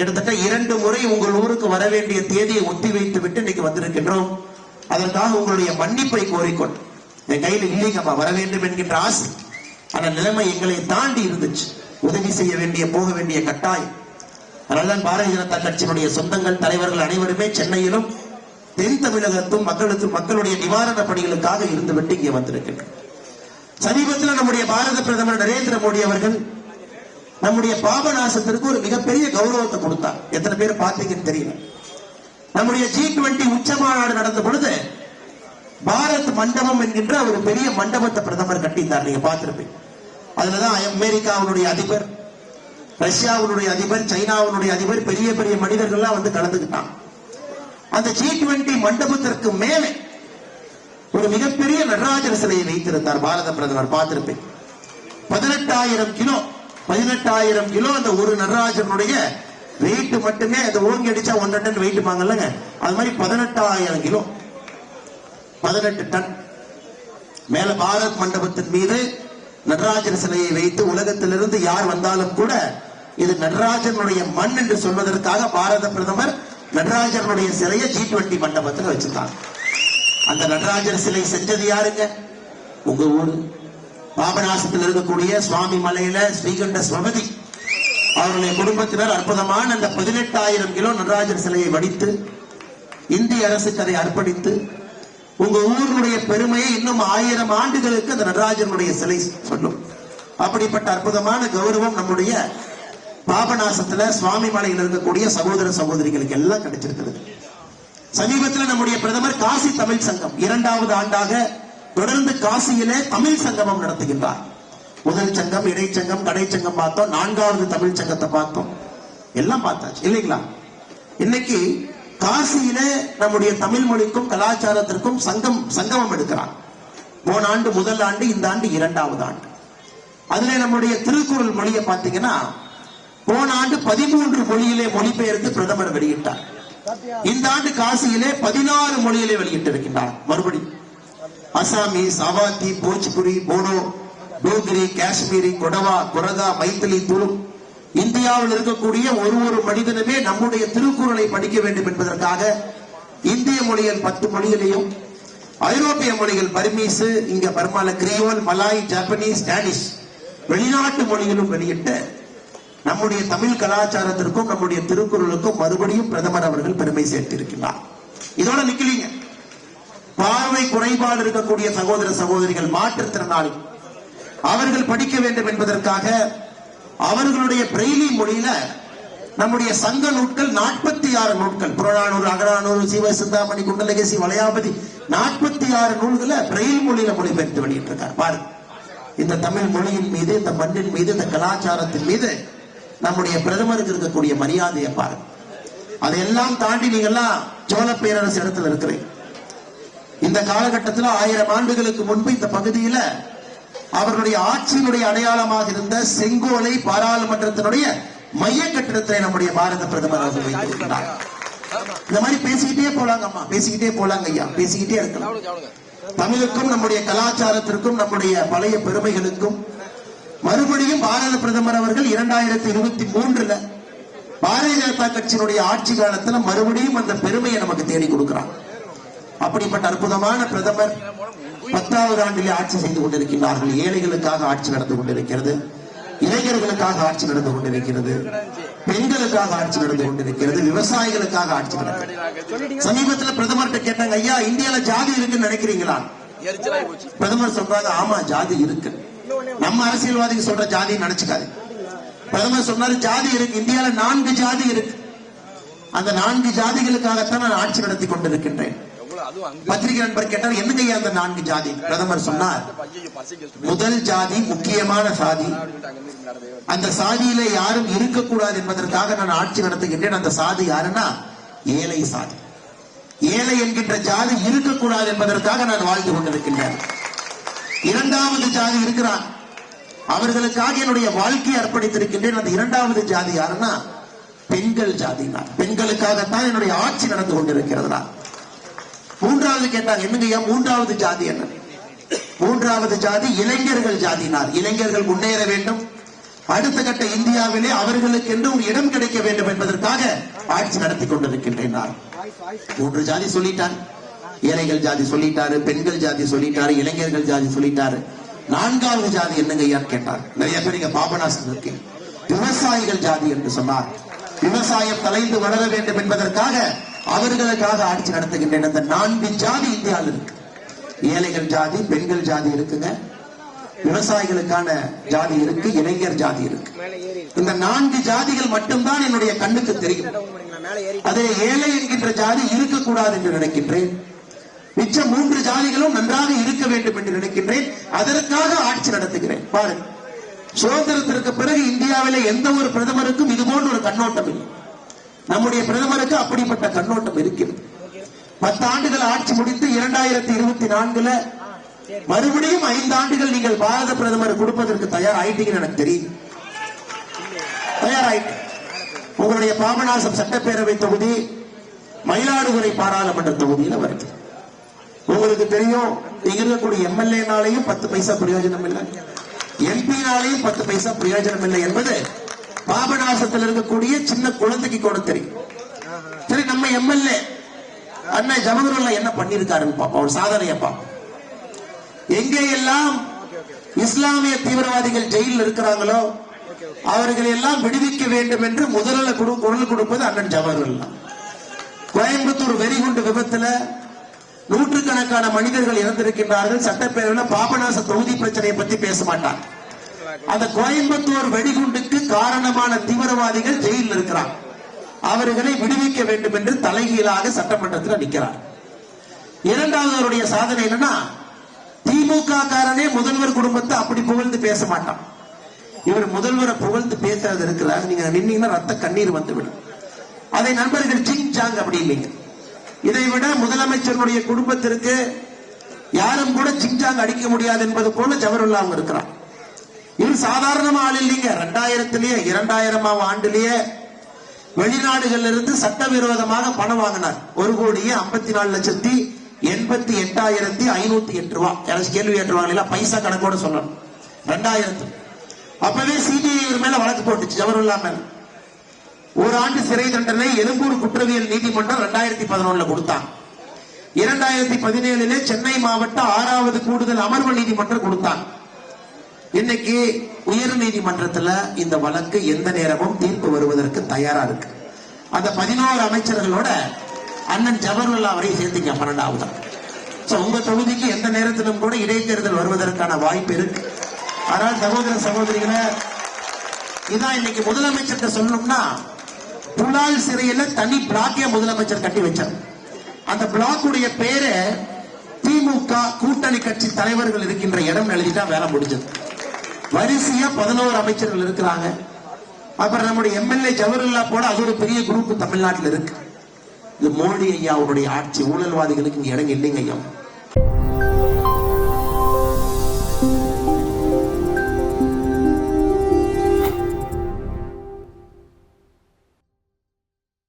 கிட்டத்தட்ட இரண்டு முறை உங்கள் ஊருக்கு வர வேண்டிய தேதியை ஒத்தி வைத்து விட்டு இன்னைக்கு வந்திருக்கின்றோம். அதற்காக உங்களுடைய மன்னிப்பை கோரிக்கொண்டு என் கையில் இல்லைங்கம்மா வர வேண்டும் என்கின்ற ஆசை. ஆனா நிலைமை எங்களை தாண்டி இருந்துச்சு. உதவி செய்ய வேண்டிய போக வேண்டிய கட்டாயம். அதனால்தான் பாரதிய ஜனதா கட்சியினுடைய சொந்தங்கள் தலைவர்கள் அனைவருமே சென்னையிலும் தென் தமிழகத்தும் மக்களுக்கு மக்களுடைய நிவாரண பணிகளுக்காக இருந்துவிட்டு இங்கே வந்திருக்கின்றனர் சமீபத்தில் நம்முடைய பாரத பிரதமர் நரேந்திர மோடி அவர்கள் நம்முடைய பாபநாசத்திற்கு ஒரு மிகப்பெரிய கௌரவத்தை கொடுத்தார். எத்தனை பேர் பார்த்தீங்கன்னு தெரியல. நம்முடைய ஜி டுவெண்டி உச்ச மாநாடு நடந்த பொழுது பாரத் மண்டபம் என்கின்ற ஒரு பெரிய மண்டபத்தை பிரதமர் கட்டியிருந்தார். நீங்க பார்த்திருப்பீங்க. அதுலதான் அமெரிக்காவுடைய அதிபர் ரஷ்யாவுடைய அதிபர் சைனாவுடைய அதிபர் பெரிய பெரிய மனிதர்கள்லாம் வந்து கலந்துக்கிட்டாங்க. அந்த ஜி டுவெண்டி மண்டபத்திற்கு மேலே ஒரு மிகப்பெரிய நடராஜர் சிலையை வைத்திருந்தார் பாரத பிரதமர். பார்த்திருப்பேன் பதினெட்டாயிரம் கிலோ பதினெட்டாயிரம் கிலோ அந்த ஒரு நடராஜனுடைய வெயிட் மட்டுமே அந்த ஓங்கி அடிச்சா ஒன்றரை டன் வெயிட் பாங்கல்லங்க அது மாதிரி பதினெட்டாயிரம் கிலோ. பதினெட்டு டன் மேல பாரத் மண்டபத்தின் மீது நடராஜர் சிலையை வைத்து உலகத்திலிருந்து யார் வந்தாலும் கூட இது நடராஜனுடைய மண் என்று சொல்வதற்காக பாரத பிரதமர் நடராஜனுடைய சிலையை ஜி டுவெண்டி மண்டபத்தில் வச்சிருந்தாங்க அந்த நடராஜர் சிலை செஞ்சது யாருங்க? உங்க ஊரு. பாபநாசத்தில் இருக்கக்கூடிய சுவாமி மலையில ஸ்ரீகண்ட சுவதி அவருடைய குடும்பத்தினர் அற்புதமான அந்த பதினெட்டாயிரம் கிலோ நடராஜர் சிலையை வடித்து இந்திய அரசுக்கு அதை அர்ப்பணித்து உங்க ஊருடைய பெருமையை இன்னும் ஆயிரம் ஆண்டுகளுக்கு அந்த நடராஜனுடைய சிலை சொல்லும். அப்படிப்பட்ட அற்புதமான கௌரவம் நம்முடைய பாபநாசத்துல சுவாமி மலையில் இருக்கக்கூடிய சகோதர சகோதரிகளுக்கு எல்லாம் கிடைச்சிருக்கிறது. சமீபத்தில் நம்முடைய பிரதமர் காசி தமிழ் சங்கம் இரண்டாவது ஆண்டாக தொடர்ந்து காசியிலே தமிழ் சங்கமம் நடத்துகின்றார். முதல் சங்கம் இடைச்சங்கம் கடைச்சங்கம் பார்த்தோம். நான்காவது தமிழ் சங்கத்தை பார்த்தோம். எல்லாம் பார்த்தாச்சு இல்லைங்களா? இன்னைக்கு காசியில நம்முடைய தமிழ் மொழிக்கும் கலாச்சாரத்திற்கும் சங்கம் சங்கமம் எடுக்கிறான் போன ஆண்டு முதல் ஆண்டு இந்த ஆண்டு இரண்டாவது ஆண்டு. அதுல நம்முடைய திருக்குறள் மொழியை பார்த்தீங்கன்னா போன ஆண்டு பதிமூன்று மொழியிலே மொழிபெயர்த்து பிரதமர் வெளியிட்டார். இந்த ஆண்டு காசியிலே பதினாறு மொழியிலே வெளியிட்டிருக்கின்றார் மறுபடி அசாமீஸ் அவாத்தி போஜ்புரி போடோ டோக்ரி காஷ்மீரி கொடவா குரகா மைத்திலி துளும். இந்தியாவில் இருக்கக்கூடிய ஒரு ஒரு மனிதனுமே நம்முடைய திருக்குறளை படிக்க வேண்டும் என்பதற்காக இந்திய மொழிகள் பத்து மொழிகளையும் ஐரோப்பிய மொழிகள் பர்மீஸ் இங்க பர்மால கிரியோல் மலாய் ஜாப்பனீஸ் ஸ்பானிஷ் வெளிநாட்டு மொழிகளும் வெளியிட்ட நம்முடைய தமிழ் கலாச்சாரத்திற்கும் நம்முடைய திருக்குறளுக்கும் மறுபடியும் பிரதமர் அவர்கள் பெருமை சேர்த்திருக்கிறார். இதோட நிக்கலீங்க. பார்வை குறைபாடு இருக்கக்கூடிய சகோதர சகோதரிகள் மாற்றுத்திறனாளி. அவர்கள் படிக்க வேண்டும் என்பதற்காக அவர்களுடைய பிரெய்லி மொழியில நம்முடைய சங்க நூட்கள் நாற்பத்தி ஆறு நூட்கள். புறநானூறு அகரானூறு சிவ சிந்தாமணி குண்டலகேசி வளையாபதி நாற்பத்தி ஆறு நூல்களை பிரெயில் மொழியில மொழிபெயர்த்து வெளியிட்டிருக்கார் பாருங்க. இந்த தமிழ் மொழியின் மீது இந்த மண்ணின் மீது இந்த கலாச்சாரத்தின் மீது நம்முடைய பிரதமருக்கு இருக்கக்கூடிய மரியாதையை பாருங்க. அதையெல்லாம் தாண்டி நீங்கெல்லாம் சோழ பேரரசு இடத்துல இருக்கிறீங்க. இந்த காலகட்டத்தில் ஆயிரம் ஆண்டுகளுக்கு முன்பு இந்த பகுதியில அவர்களுடைய ஆட்சியினுடைய அடையாளமாக இருந்த செங்கோலை பாராளுமன்றத்தினுடைய மைய கட்டிடத்தை நம்முடைய பாரத பிரதமர் அவர்கள் வைத்திருக்கிறார். இந்த மாதிரி பேசிக்கிட்டே போலாங்க அம்மா. பேசிக்கிட்டே போலாங்க ஐயா. பேசிக்கிட்டே இருக்கலாம். தமிழுக்கும் நம்முடைய கலாச்சாரத்திற்கும் நம்முடைய பழைய பெருமைகளுக்கும் மறுபடியும் பாரத பிரதமர் அவர்கள் இரண்டாயிரத்தி இருபத்தி மூன்றுல பாரதிய ஜனதா கட்சியினுடைய ஆட்சி காலத்துல மறுபடியும் அந்த பெருமையை நமக்கு தேடி கொடுக்கிறான் அப்படிப்பட்ட அற்புதமான பிரதமர் பத்தாவது ஆண்டிலே ஆட்சி செய்து கொண்டிருக்கிறார்கள் ஏழைகளுக்காக ஆட்சி நடந்து கொண்டிருக்கிறது. இளைஞர்களுக்காக ஆட்சி நடந்து கொண்டிருக்கிறது. பெண்களுக்காக ஆட்சி நடந்து கொண்டிருக்கிறது. விவசாயிகளுக்காக ஆட்சி நடக்கிறது. சமீபத்தில் பிரதமர்கிட்ட கேட்டாங்க ஐயா இந்தியால ஜாதி இருக்குன்னு நினைக்கிறீங்களா? பிரதமர் சொல்றாங்க ஆமா ஜாதி இருக்கு. நம்ம அரசியல்வாதிகள் சொல்ற ஜாதி நினைச்சுக்காது பிரதமர் சொன்னாரு ஜாதி இருக்கு. இந்தியால நான்கு ஜாதி இருக்கு. அந்த நான்கு ஜாதிகளுக்காகத்தான் நான் ஆட்சி நடத்தி கொண்டிருக்கின்றேன். பத்திரிகை நண்பர் கேட்டார் என்னங்க அந்த நான்கு ஜாதி? பிரதமர் சொன்னார் முதல் ஜாதி முக்கியமான சாதி. அந்த சாதியில யாரும் இருக்கக்கூடாது என்பதற்காக நான் ஆட்சி நடத்துகின்றேன். அந்த சாதி யாருன்னா ஏழை சாதி. ஏழை என்கின்ற ஜாதி இருக்கக்கூடாது என்பதற்காக நான் வாழ்ந்து கொண்டிருக்கின்றேன். இரண்டாவது ஜாதி இருக்கிறான் அவர்களுக்காக என்னுடைய வாழ்க்கையை அர்ப்பணித்திருக்கின்றேன். அந்த இரண்டாவது ஜாதி யாருன்னா பெண்கள் ஜாதினார் பெண்களுக்காகத்தான் என்னுடைய ஆட்சி நடந்து கொண்டிருக்கிறதுனா மூன்றாவது கேட்டாங்க என்னங்க ஐயா? மூன்றாவது ஜாதி என்ன? மூன்றாவது ஜாதி இளைஞர்கள் ஜாதினார். இளைஞர்கள் முன்னேற வேண்டும். அடுத்த கட்ட இந்தியாவிலே அவர்களுக்கு என்று ஒரு இடம் கிடைக்க வேண்டும் என்பதற்காக ஆட்சி நடத்தி கொண்டிருக்கின்றேன் நான். மூன்று ஜாதி சொல்லிட்டார். ஏழைகள் ஜாதி சொல்லிட்டாரு பெண்கள் ஜாதி சொல்லிட்டாரு இளைஞர்கள் ஜாதி சொல்லிட்டாரு. நான்காவது ஜாதி என்னங்க ஐயான்னு கேட்டார். நிறைய பேர் இங்க பாபநாசம் இருக்கு விவசாயிகள் ஜாதி என்று சொன்னார். விவசாயம் தலைந்து வளர வேண்டும் என்பதற்காக அவர்களுக்காக ஆட்சி நடத்துகின்றேன் அந்த நான்கு ஜாதி இந்தியாவில் இருக்கு. ஏழைகள் ஜாதி பெண்கள் ஜாதி இருக்குங்க. விவசாயிகளுக்கான ஜாதி இருக்கு இளைஞர் ஜாதி இருக்கு. இந்த நான்கு ஜாதிகள் மட்டும்தான் என்னுடைய கண்ணுக்கு தெரியும். அதே ஏழை என்கின்ற ஜாதி இருக்கக்கூடாது என்று நினைக்கின்றேன். மிச்ச மூன்று ஜாதிகளும் நன்றாக இருக்க வேண்டும் என்று நினைக்கின்றேன். அதற்காக ஆட்சி நடத்துகிறேன். பாருங்க. சுதந்திரத்திற்கு பிறகு இந்தியாவில எந்த ஒரு பிரதமருக்கும் இது போன்ற ஒரு கண்ணோட்டம் இல்லை. நம்முடைய பிரதமருக்கு அப்படிப்பட்ட கண்ணோட்டம் இருக்கிறது. பத்து ஆண்டுகள் ஆட்சி முடித்து இரண்டாயிரத்தி இருபத்தி நான்குல மறுபடியும் ஐந்து ஆண்டுகள் நீங்கள் பாரத பிரதமர் கொடுப்பதற்கு தயாராயிட்டீங்கன்னு எனக்கு தெரியும் தயாராயிட்டு உங்களுடைய பாபநாசம் சட்டப்பேரவை தொகுதி மயிலாடுதுறை பாராளுமன்ற தொகுதியில வருது. உங்களுக்கு தெரியும் இங்க இருக்கக்கூடிய எம்எல்ஏனாலையும் பத்து பைசா பிரயோஜனம் இல்லை. எம்பினாலையும் பத்து பைசா பிரயோஜனம் இல்லை என்பது பாபநாசத்தில் இருக்கக்கூடிய சின்ன குழந்தைக்கு கூட தெரியும். சரி நம்ம எம்எல்ஏ அண்ணன் ஜவஹர்லால் என்ன பண்ணிருக்காருன்னு பார்ப்போம். ஒரு சாதனையை பார்ப்போம். எங்கே எல்லாம் இஸ்லாமிய தீவிரவாதிகள் ஜெயிலில் இருக்கிறாங்களோ அவர்களை எல்லாம் விடுவிக்க வேண்டும் என்று முதல்ல குரல் கொடுப்பது அண்ணன் ஜவஹர்லால். கோயம்புத்தூர் வெறிகுண்டு விபத்துல நூற்றுக்கணக்கான மனிதர்கள் இறந்திருக்கின்றார்கள். சட்டப்பேரவையில் பாபநாச தொகுதி பிரச்சனையை பத்தி பேச மாட்டான் அந்த கோயம்புத்தூர் வெடிகுண்டுக்கு காரணமான தீவிரவாதிகள் ஜெயிலில் இருக்கிறார் அவர்களை விடுவிக்க வேண்டும் என்று தலைகீழாக சட்டமன்றத்தில் நிற்கிறார். இரண்டாவது அவருடைய சாதனை என்னன்னா திமுக காரனே முதல்வர் குடும்பத்தை அப்படி புகழ்ந்து பேச மாட்டான். இவர் முதல்வரை புகழ்ந்து பேசுறது இருக்கிறார். நீங்க நின்னீங்கன்னா ரத்த கண்ணீர் வந்துவிடும். அதை நண்பர்கள் ஜிங் ஜாங் இல்லைங்க. இதை விட முதலமைச்சருடைய குடும்பத்திற்கு யாரும் கூட ஜிங்ஜாங் அடிக்க முடியாது என்பது போல ஜவஹர்லாவும் இருக்கிறான் இருக்கிறார் இவர் சாதாரணமா ஆள் இல்லைங்க ரெண்டாயிரத்திலேயே இரண்டாயிரமாம் ஆண்டுலயே வெளிநாடுகள்ல இருந்து சட்டவிரோதமாக பணம் வாங்கினார். ஒரு கோடியே ஐம்பத்தி நாலு லட்சத்தி எண்பத்தி எட்டாயிரத்தி ஐநூத்தி எட்டு ரூபா. யாராச்சும் கேள்வி கேட்டுருவாங்க பைசா கணக்கோட சொல்லணும். ரெண்டாயிரத்து அப்பவே சிபிஐ மேல வழக்கு போட்டுச்சு. ஜவஹர்லால் மேல ஒரு ஆண்டு சிறை தண்டனை எழும்பூர் குற்றவியல் நீதிமன்றம் ரெண்டாயிரத்தி பதினொன்னுல கொடுத்தாங்க இரண்டாயிரத்தி பதினேழுல சென்னை மாவட்ட ஆறாவது கூடுதல் அமர்வு நீதிமன்றம் கொடுத்தாங்க இன்னைக்கு உயர் நீதிமன்றத்துல இந்த வழக்கு எந்த நேரமும் தீர்ப்பு வருவதற்கு தயாரா இருக்கு. அந்த பதினோரு அமைச்சர்களோட அண்ணன் ஜவஹர்லால் அவரை சேர்த்தீங்க பன்னெண்டாவது ஸோ உங்க தொகுதிக்கு எந்த நேரத்திலும் கூட இடைத்தேர்தல் வருவதற்கான வாய்ப்பு இருக்கு. ஆனால் சகோதர சகோதரிகளை இதான் இன்னைக்கு முதலமைச்சர்கிட்ட சொல்லணும்னா புலால் சிறையில தனி பிளாக்கே முதலமைச்சர் கட்டி வச்சார். அந்த பிளாக்குடைய பேரு திமுக கூட்டணி கட்சி தலைவர்கள் இருக்கின்ற இடம் எழுதிட்டா வேலை முடிஞ்சது. வரிசையா பதினோரு அமைச்சர்கள் இருக்கிறாங்க. அப்புறம் நம்முடைய எம்எல்ஏ ஜவஹர்லா போட அது ஒரு பெரிய குரூப் தமிழ்நாட்டில் இருக்கு. இது மோடி ஐயா அவருடைய ஆட்சி ஊழல்வாதிகளுக்கு இங்க இடம் இல்லைங்க ஐயா.